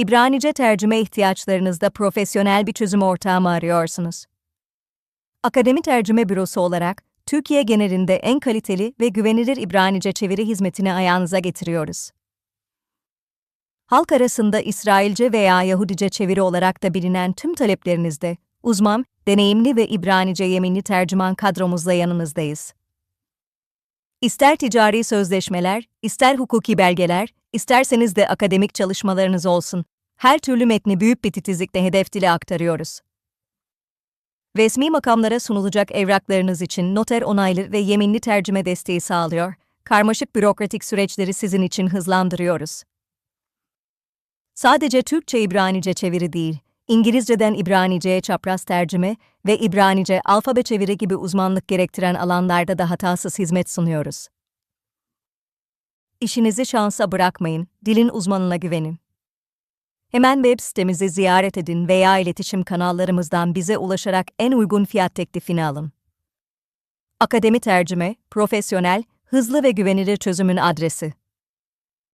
İbranice tercüme ihtiyaçlarınızda profesyonel bir çözüm ortağı mı arıyorsunuz? Akademi Tercüme Bürosu olarak, Türkiye genelinde en kaliteli ve güvenilir İbranice çeviri hizmetini ayağınıza getiriyoruz. Halk arasında İsrailce veya Yahudice çeviri olarak da bilinen tüm taleplerinizde, uzman, deneyimli ve İbranice yeminli tercüman kadromuzla yanınızdayız. İster ticari sözleşmeler, ister hukuki belgeler, isterseniz de akademik çalışmalarınız olsun. Her türlü metni büyük bir titizlikle hedef dile aktarıyoruz. Resmi makamlara sunulacak evraklarınız için noter onaylı ve yeminli tercüme desteği sağlıyor. Karmaşık bürokratik süreçleri sizin için hızlandırıyoruz. Sadece Türkçe İbranice çeviri değil, İngilizceden İbranice'ye çapraz tercüme ve İbranice alfabe çeviri gibi uzmanlık gerektiren alanlarda da hatasız hizmet sunuyoruz. İşinizi şansa bırakmayın, dilin uzmanına güvenin. Hemen web sitemizi ziyaret edin veya iletişim kanallarımızdan bize ulaşarak en uygun fiyat teklifini alın. Akademi Tercüme, profesyonel, hızlı ve güvenilir çözümün adresi.